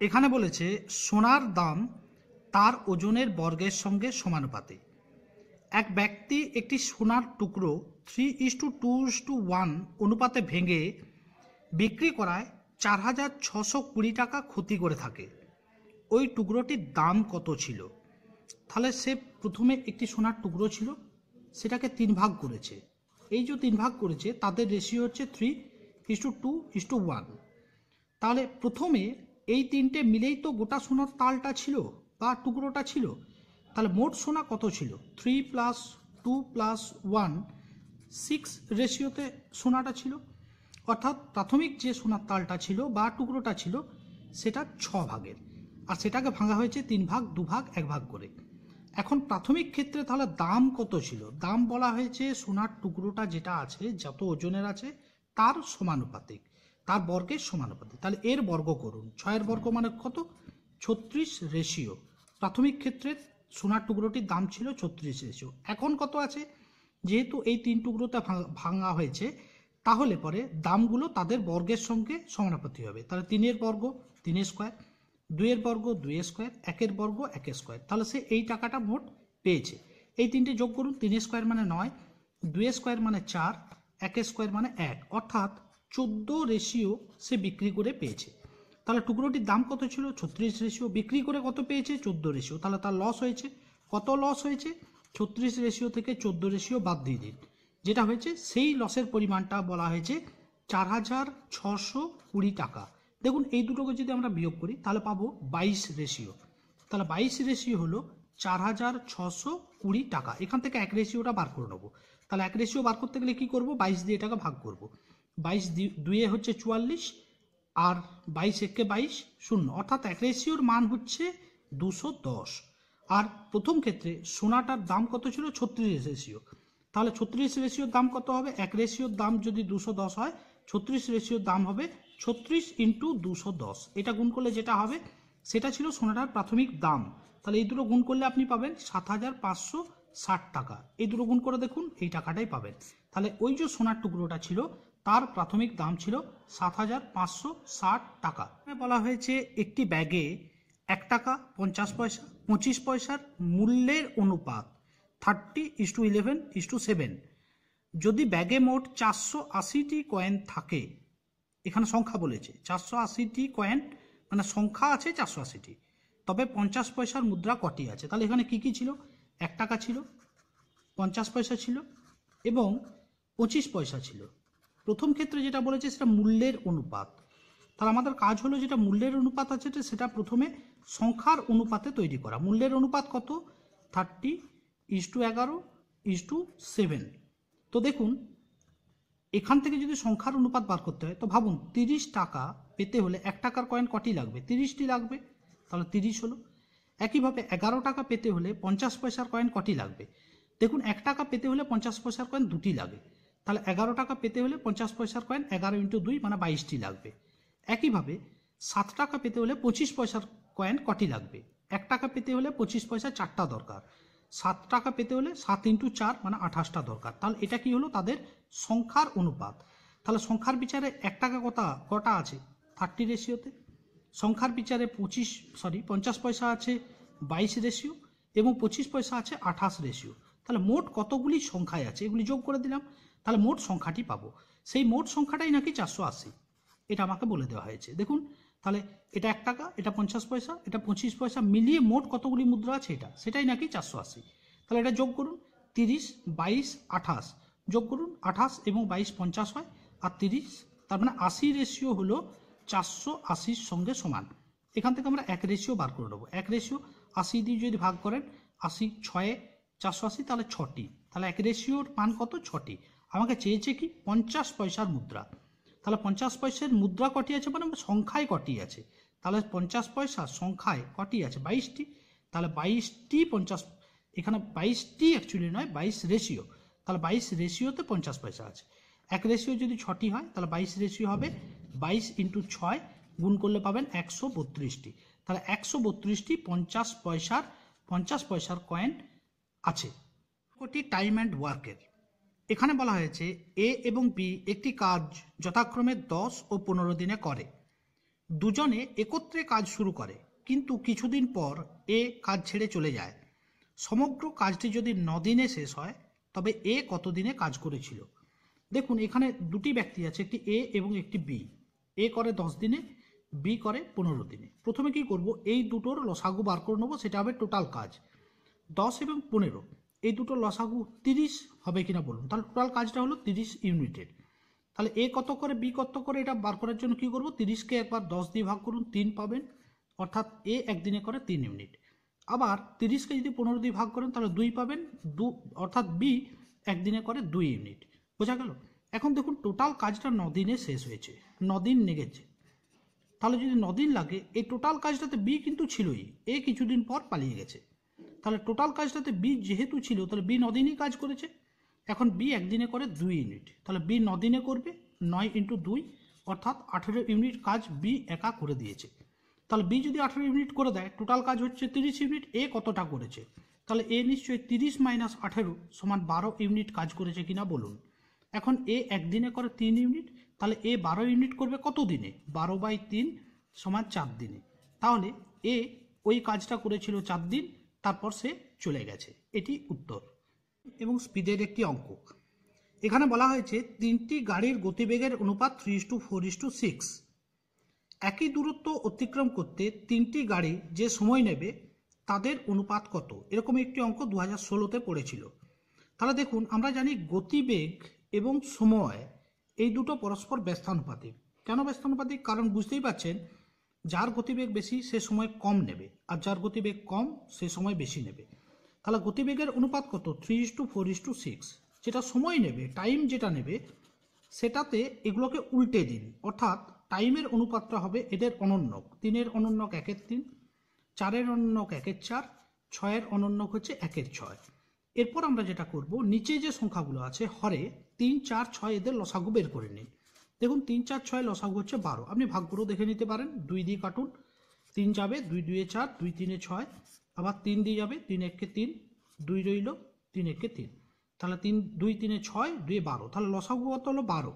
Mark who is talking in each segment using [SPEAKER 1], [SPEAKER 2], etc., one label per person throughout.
[SPEAKER 1] এখানে বলেছে, সোনার দাম তার ওজনের বর্গের সঙ্গে সমানুপাতে এক ব্যক্তি একটি সোনার টুকরো three is to two is to one অনুপাতে ভেঙে বিক্রি করায় চার হাজার ছশো কুড়ি টাকা ক্ষতি করে থাকে। ওই টুকরোটির দাম কত ছিল? তাহলে সে প্রথমে একটি সোনার টুকরো ছিল, সেটাকে তিন ভাগ করেছে। এই যে তিন ভাগ করেছে, তাদের রেশিও হচ্ছে three is to two is to one তাহলে প্রথমে এই তিনটে মিলেই তো গোটা সোনার তালটা ছিল বা টুকরোটা ছিল। তাহলে মোট সোনা কত ছিল? Three plus two plus one six রেশিওতে সোনাটা ছিল। অর্থাৎ প্রাথমিক যে সোনার তালটা ছিল বা টুকরোটা ছিল, সেটা ছ ভাগের। আর সেটাকে ভাঙা হয়েছে তিন ভাগ, দু ভাগ, এক ভাগ করে। এখন প্রাথমিক ক্ষেত্রে তাহলে দাম কত ছিল? দাম বলা হয়েছে সোনার টুকরোটা যেটা আছে, যত ওজনের আছে, তার সমানুপাতিক। তার বর্গের সমানুপাতিক। তাহলে এর বর্গ করুন। ছয়ের বর্গ মানে কত? ছত্রিশ রেশিও। প্রাথমিক ক্ষেত্রে সোনার টুকরোটির দাম ছিল ছত্রিশ রেশিও। এখন কত আছে? যেহেতু এই তিন টুকরোতে ভাঙা- হয়েছে, তাহলে পরে দামগুলো তাদের বর্গের সঙ্গে সমানুপাতি হবে। তাহলে তিনের বর্গ, তিনের স্কোয়ার, দুইয়ের বর্গ, দুইয়ের স্কোয়ার, একের বর্গ, একের স্কোয়ার। তাহলে সে এই টাকাটা মোট পেয়েছে। এই তিনটে যোগ করুন, তিনের স্কোয়ার মানে নয়, দুইয়ের স্কোয়ার মানে চার, একের স্কোয়ার মানে এক। অর্থাৎ চোদ্দ রেশিও সে বিক্রি করে পেয়েছে। তাহলে টুকরোটির দাম কত ছিল? ছত্রিশ রেশিও বিক্রি করে কত পেয়েছে? চোদ্দ রেশিও তাহলে তার লস হয়েছে। কত লস হয়েছে? ছত্রিশ রেশিও থেকে চোদ্দ রেশিও বাদ দিয়ে দিন। যেটা হয়েছে, সেই লসের পরিমাণটা বলা হয়েছে চার হাজার ছশো কুড়ি টাকা। দেখুন, এই দুটোকে যদি আমরা বিয়োগ করি, তাহলে পাবো বাইশ রেশিও তাহলে বাইশ রেশিও হলো চার হাজার ছশো কুড়ি টাকা। এখান থেকে এক রেশিওটা বার করে নেব। তাহলে এক রেশিও বার করতে গেলে কি করব? বাইশ দিয়ে এটাকে ভাগ করব। বাইশ দুয়ে হচ্ছে চুয়াল্লিশ আর বাইশ একে বাইশ শূন্য। অর্থাৎ এক রেশিওর মান হচ্ছে দুশো দশ। আর প্রথম ক্ষেত্রে সোনাটার দাম কত ছিল? ছত্রিশ রেশিও তাহলে ছত্রিশ রেশিওর দাম কত হবে? এক রেশিওর দাম যদি দুশো দশ হয়, ছত্রিশ রেশিওর দাম হবে ছত্রিশ ইন্টু দুশো দশ। এটা গুণ করলে যেটা হবে? সেটা ছিল সোনাটার প্রাথমিক দাম। তাহলে এই দুটো গুণ করলে আপনি পাবেন সাত হাজার পাঁচশো ষাট টাকা। এই দুটো গুণ করে দেখুন, এই টাকাটাই পাবেন। তাহলে ওই যে সোনার টুকরোটা ছিল, তার প্রাথমিক দাম ছিল সাত হাজার পাঁচশো ষাট টাকা। বলা হয়েছে, একটি ব্যাগে এক টাকা পঞ্চাশ পয়সা, পঁচিশ পয়সার মূল্যের অনুপাত thirty is to eleven is to seven যদি ব্যাগে মোট চারশো আশিটি কয়েন থাকে, এখানে সংখ্যা বলেছে, চারশো আশিটি কয়েন মানে সংখ্যা আছে চারশো আশিটি। তবে পঞ্চাশ পয়সার মুদ্রা কটি আছে? তাহলে এখানে কি কি ছিল? এক টাকা ছিল, পঞ্চাশ পয়সা ছিল এবং পঁচিশ পয়সা ছিল। প্রথম ক্ষেত্রে যেটা বলেছে সেটা মূল্যের অনুপাত। তাহলে আমাদের কাজ হলো যেটা মূল্যের অনুপাত আছে সেটা প্রথমে সংখ্যার অনুপাতে তৈরি করা। মূল্যের অনুপাত কত? থার্টি ইস টু এগারো ইস টু সেভেন। তো দেখুন, এখান থেকে যদি সংখ্যার অনুপাত বার করতে হয়, তো ভাবুন, তিরিশ টাকা পেতে হলে এক টাকার কয়েন কটি লাগবে? তিরিশটি লাগবে। তাহলে তিরিশ হলো। একইভাবে এগারো টাকা পেতে হলে পঞ্চাশ পয়সার কয়েন কটি লাগবে? দেখুন, এক টাকা পেতে হলে পঞ্চাশ পয়সার কয়েন দুটি লাগে। তাহলে এগারো টাকা পেতে হলে পঞ্চাশ পয়সার কয়েন এগারো ইন্টু দুই মানে বাইশটি লাগবে। একইভাবে সাত টাকা পেতে হলে পঁচিশ পয়সার কয়েন কটি লাগবে? এক টাকা পেতে হলে পঁচিশ পয়সা চারটা দরকার। সাত টাকা পেতে হলে সাত ইন্টু চার মানে আঠাশটা দরকার। তাহলে এটা কি হলো? তাদের সংখ্যার অনুপাত। তাহলে সংখ্যার বিচারে এক টাকা কথা কটা আছে? থার্টি রেশিওতে সংখ্যার বিচারে পঁচিশ সরি পঞ্চাশ পয়সা আছে বাইশ রেশিও এবং পঁচিশ পয়সা আছে আঠাশ রেশিও তাহলে মোট কতগুলি সংখ্যায় আছে? এগুলি যোগ করে দিলাম। তাহলে মোট সংখ্যাটি পাবো। সেই মোট সংখ্যাটাই নাকি চারশো আশি। এটা আমাকে বলে দেওয়া হয়েছে। দেখুন, তাহলে এটা এক টাকা, এটা পঞ্চাশ পয়সা, এটা পঁচিশ পয়সা মিলিয়ে মোট কতগুলি মুদ্রা আছে এটা? সেটাই নাকি চারশো আশি। তাহলে এটা যোগ করুন, তিরিশ, বাইশ, আঠাশ। যোগ করুন, আঠাশ এবং বাইশ পঞ্চাশ হয়, আর তিরিশ, তার মানে আশি রেশিও হলো চারশো আশির সঙ্গে সমান। এখান থেকে আমরা এক রেশিও বার করে নেব। এক রেশিও আশি দিয়ে যদি ভাগ করেন, আশি ছয়ে চারশো আশি, তাহলে ছটি। তাহলে এক রেশিওর মান কত? ছটি। আমাকে চেয়েছে কি? পঞ্চাশ পয়সার মুদ্রা। তাহলে পঞ্চাশ পয়সার মুদ্রা কটি আছে? মানে সংখ্যায় কটি আছে। তাহলে পঞ্চাশ পয়সা সংখ্যায় কটি আছে? বাইশটি। তাহলে বাইশটি পঞ্চাশ, এখানে বাইশটি অ্যাকচুয়ালি নয়, বাইশ রেশিও তাহলে বাইশ রেশিওতে পঞ্চাশ পয়সা আছে। এক রেশিও যদি ছটি হয়, তাহলে বাইশ রেশিও হবে। বাইশ ইন্টু ছয় গুণ করলে পাবেন একশো বত্রিশটি। তাহলে একশো বত্রিশটি পঞ্চাশ পয়সার পঞ্চাশ পয়সার কয়েন আছে। কোটি টাইম অ্যান্ড ওয়ার্কের এখানে বলা হয়েছে এ এবং বি একটি কাজ যথাক্রমে দশ ও পনেরো দিনে করে। দুজনে একত্রে কাজ শুরু করে, কিন্তু কিছুদিন পর এ কাজ ছেড়ে চলে যায়। সমগ্র কাজটি যদি দিনে শেষ হয়, তবে এ কতদিনে কাজ করেছিল? দেখুন, এখানে দুটি ব্যক্তি আছে, একটি এ এবং একটি বি এ করে দশ দিনে বি করে পনেরো দিনে। প্রথমে কি করব? এই দুটোর লসাগু বার করে নেব, সেটা হবে টোটাল কাজ। দশ এবং পনেরো, এই দুটো লসাগু তিরিশ হবে কিনা বলুন? তাহলে টোটাল কাজটা হলো তিরিশ ইউনিটের। তাহলে এ কত করে বি কত করে, এটা বার করার জন্য কি করব? তিরিশকে একবার দশ দিয়ে ভাগ করুন, তিন পাবেন। অর্থাৎ এ একদিনে করে তিন ইউনিট। আবার তিরিশকে যদি পনেরো দিয়ে ভাগ করেন, তাহলে দুই পাবেন, দু অর্থাৎ বি একদিনে করে দুই ইউনিট। বোঝা গেল? এখন দেখুন টোটাল কাজটা দিনে শেষ হয়েছে দিন লেগেছে তাহলে যদি দিন লাগে, এই টোটাল কাজটাতে বি কিন্তু ছিলই এ কিছুদিন পর পালিয়ে গেছে। তাহলে টোটাল কাজটাতে বি যেহেতু ছিল, তাহলে বি নদিনই কাজ করেছে। এখন বি একদিনে করে দুই ইউনিট। তাহলে বি নদিনে করবে নয় ইন্টু দুই, অর্থাৎ আঠেরো ইউনিট কাজ বি একা করে দিয়েছে। তাহলে বি যদি আঠেরো ইউনিট করে দেয় টোটাল কাজ হচ্ছে তিরিশ ইউনিট এ কতটা করেছে? তাহলে এ নিশ্চয়ই তিরিশ মাইনাস আঠেরো সমান বারো ইউনিট কাজ করেছে কিনা বলুন। এখন এ একদিনে করে তিন ইউনিট, তাহলে এ বারো ইউনিট করবে কত দিনে? বারো বাই তিন সমান চার দিনে। তাহলে এ ওই কাজটা করেছিল চার দিন, তারপর সে চলে গেছে। এটি উত্তর। এবং স্পিডের একটি অঙ্ক। এখানে বলা হয়েছে তিনটি গাড়ির গতিবেগের অনুপাত three to four is to six একই দূরত্ব অতিক্রম করতে তিনটি গাড়ি যে সময় নেবে, তাদের অনুপাত কত? এরকম একটি অঙ্ক দু হাজার ষোলোতে পড়েছিল। তাহলে দেখুন, আমরা জানি গতিবেগ এবং সময়, এই দুটো পরস্পর ব্যস্তানুপাতিক। কেন ব্যস্তানুপাতিক? কারণ বুঝতেই পারছেন, যার গতিবেগ বেশি সে সময় কম নেবে, আর যার গতিবেগ কম সে সময় বেশি নেবে। তাহলে গতিবেগের অনুপাত কত? Three is to four is to six যেটা সময় নেবে টাইম যেটা নেবে, সেটাতে এগুলোকে উল্টে দিন। অর্থাৎ টাইমের অনুপাতটা হবে এদের অনন্যক। তিনের অনন্যক একের তিন, চারের অনন্যক একের চার, ছয়ের অনন্যক হচ্ছে একের ছয়। এরপর আমরা যেটা করব, নিচে যে সংখ্যাগুলো আছে, হরে তিন, চার, ছয় এদের লসাগু বের করে নিন দেখুন, তিন, চার, ছয় লসাগু হচ্ছে বারো। আপনি ভাগ করেও দেখে নিতে পারেন। দুই দিয়ে কাটুন। তিন যাবে, দুই, দুয়ে চার, দুই, তিনে ছয়। আবার তিন দিয়ে যাবে, তিন, এককে তিন। দুই রইল, তিন, এককে তিন। তাহলে তিন, দুই, তিনে ছয় দুই বারো। তাহলে লসাগু কত হলো? বারো।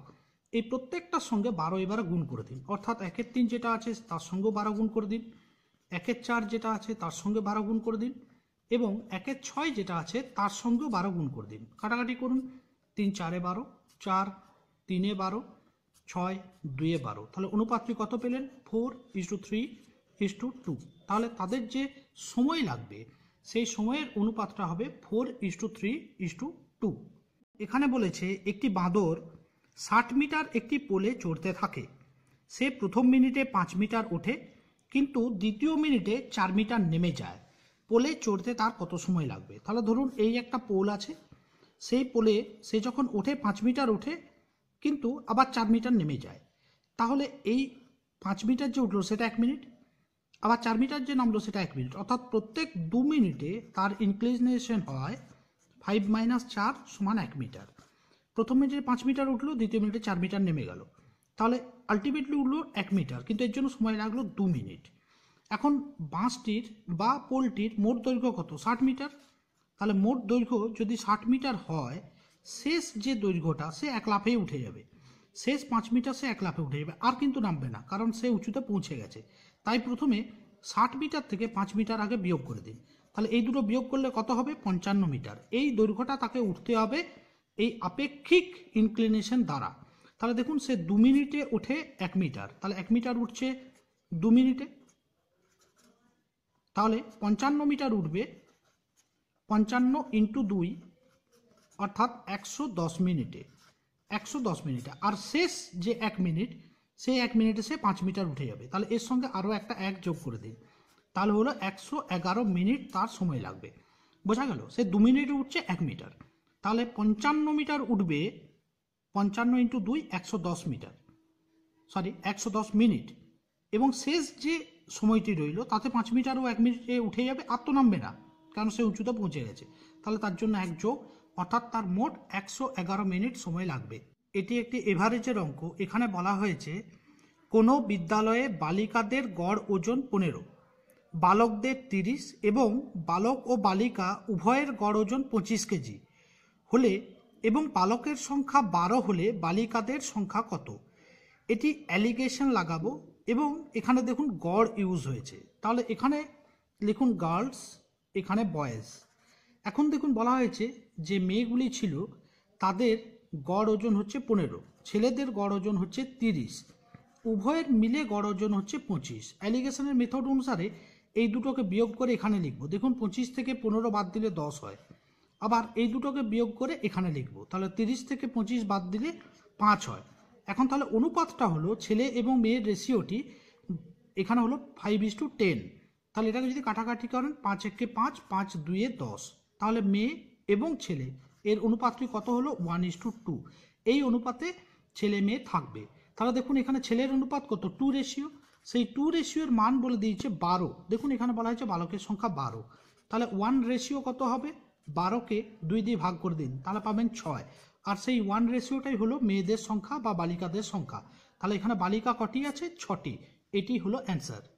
[SPEAKER 1] এই প্রত্যেকটার সঙ্গে বারো এবারে গুণ করে দিন। অর্থাৎ একের তিন যেটা আছে, তার সঙ্গেও বারো গুণ করে দিন। একের চার যেটা আছে, তার সঙ্গে বারো গুণ করে দিন। এবং একের ছয় যেটা আছে, তার সঙ্গেও বারো গুণ করে দিন। কাটাকাটি করুন। তিন, চারে বারো। চার, তিনে বারো। ছয়, দুয়ে বারো। তাহলে অনুপাতটি কত পেলেন? Four is to three is to two. তাহলে তাদের যে সময় লাগবে, সেই সময়ের অনুপাতটা হবে four is to three is to two. এখানে বলেছে একটি বাঁদর ষাট মিটার একটি পোলে চড়তে থাকে। সে প্রথম মিনিটে পাঁচ মিটার ওঠে, কিন্তু দ্বিতীয় মিনিটে চার মিটার নেমে যায়। পোলে চড়তে তার কত সময় লাগবে? তাহলে ধরুন এই একটা পোল আছে, সেই পোলে সে যখন ওঠে পাঁচ মিটার ওঠে, কিন্তু আবার চার মিটার নেমে যায়। তাহলে এই পাঁচ মিটার যে উঠল সেটা এক মিনিট, আবার চার মিটার যে নামলো সেটা এক মিনিট। অর্থাৎ প্রত্যেক দু মিনিটে তার ইনক্লিনেশন হয় ফাইভ মাইনাস চার সমান এক মিটার। প্রথম মিনিটে পাঁচ মিটার উঠল, দ্বিতীয় মিনিটে চার মিটার নেমে গেল। তাহলে আলটিমেটলি উঠল এক মিটার, কিন্তু এর জন্য সময় লাগল দু মিনিট। এখন বাঁশটির বা পোলটির মোট দৈর্ঘ্য কত? ষাট মিটার? তাহলে মোট দৈর্ঘ্য যদি ষাট মিটার হয়, শেষ যে দৈর্ঘ্যটা, সে এক লাফেই উঠে যাবে। শেষ পাঁচ মিটার সে এক লাফে উঠে যাবে। আর কিন্তু নামবে না, কারণ সে উঁচুতে পৌঁছে গেছে। তাই প্রথমে ষাট মিটার থেকে পাঁচ মিটার আগে বিয়োগ করে দিন। তাহলে এই দুটো বিয়োগ করলে কত হবে? পঞ্চান্ন মিটার। এই দৈর্ঘ্যটা তাকে উঠতে হবে এই আপেক্ষিক ইনক্লিনেশন দ্বারা। তাহলে দেখুন, সে দু মিনিটে ওঠে এক মিটার। তাহলে এক মিটার উঠছে দু মিনিটে। তাহলে পঞ্চান্ন মিটার উঠবে, পঞ্চান্ন ইন্টু দুই, অর্থাৎ একশো দশ মিনিটে, একশো দশ মিনিটে। আর শেষ যে এক মিনিট, সেই এক মিনিটে সে পাঁচ মিটার উঠে যাবে। তাহলে এর সঙ্গে আরও একটা এক যোগ করে দিন। তাহলে হলো একশো এগারো মিনিট তার সময় লাগবে। বোঝা গেল? সে দু মিনিটে উঠছে এক মিটার। তাহলে পঞ্চান্ন মিটার উঠবে, পঞ্চান্ন ইন্টু দুই, একশো দশ মিটার। সরি একশো দশ মিনিট। এবং শেষ যে সময়টি রইল, তাতে পাঁচ মিনিট আরও এক মিনিটে উঠে যাবে, আর তো নামবে না কারণ সে উঁচুতে পৌঁছে গেছে। তাহলে তার জন্য এক যোগ, অর্থাৎ তার মোট একশো এগারো মিনিট সময় লাগবে। এটি একটি এভারেজের অঙ্ক। এখানে বলা হয়েছে, কোনো বিদ্যালয়ে বালিকাদের গড় ওজন পনেরো, বালকদের তিরিশ এবং বালক ও বালিকা উভয়ের গড় ওজন পঁচিশ কেজি হলে এবং বালকের সংখ্যা বারো হলে বালিকাদের সংখ্যা কত? এটি অ্যালিগেশন লাগাবো। এবং এখানে দেখুন গড় ইউজ হয়েছে। তাহলে এখানে লিখুন গার্লস এখানে বয়েজ এখন দেখুন বলা হয়েছে যে মেয়েগুলি ছিল, তাদের গড় ওজন হচ্ছে পনেরো, ছেলেদের গড় ওজন হচ্ছে তিরিশ, উভয়ের মিলে গড় ওজন হচ্ছে পঁচিশ। অ্যালিগেশনের মেথড অনুসারে এই দুটোকে বিয়োগ করে এখানে লিখব। দেখুন পঁচিশ থেকে পনেরো বাদ দিলে দশ হয়, আবার এই দুটোকে বিয়োগ করে এখানে লিখব। তাহলে তিরিশ থেকে পঁচিশ বাদ দিলে পাঁচ হয়। এখন তাহলে অনুপাতটা হলো ছেলে এবং মেয়ের রেশিওটি এখানে হলো ফাইভ ইস টু টেন তাহলে এটাকে যদি কাটাকাটি করেন, পাঁচ একে পাঁচ পাঁচ দুইয়ে দশ। তাহলে মেয়ে এবং ছেলে, এর অনুপাতটি কত হলো? ওয়ান ইস টু টু এই অনুপাতে ছেলে মেয়ে থাকবে। তাহলে দেখুন এখানে ছেলের অনুপাত কত? টু রেশিও সেই টু রেশিওর মান বলে দিয়েছে বারো। দেখুন এখানে বলা হয়েছে বালকের সংখ্যা বারো। তাহলে ওয়ান রেশিও কত হবে? বারোকে দুই দিয়ে ভাগ করে দিন। তাহলে পাবেন ছয়। আর সেই ওয়ান রেশিওটাই হলো মেয়েদের সংখ্যা বা বালিকাদের সংখ্যা। তাহলে এখানে বালিকা কটি আছে? ছটি। এটি হলো অ্যান্সার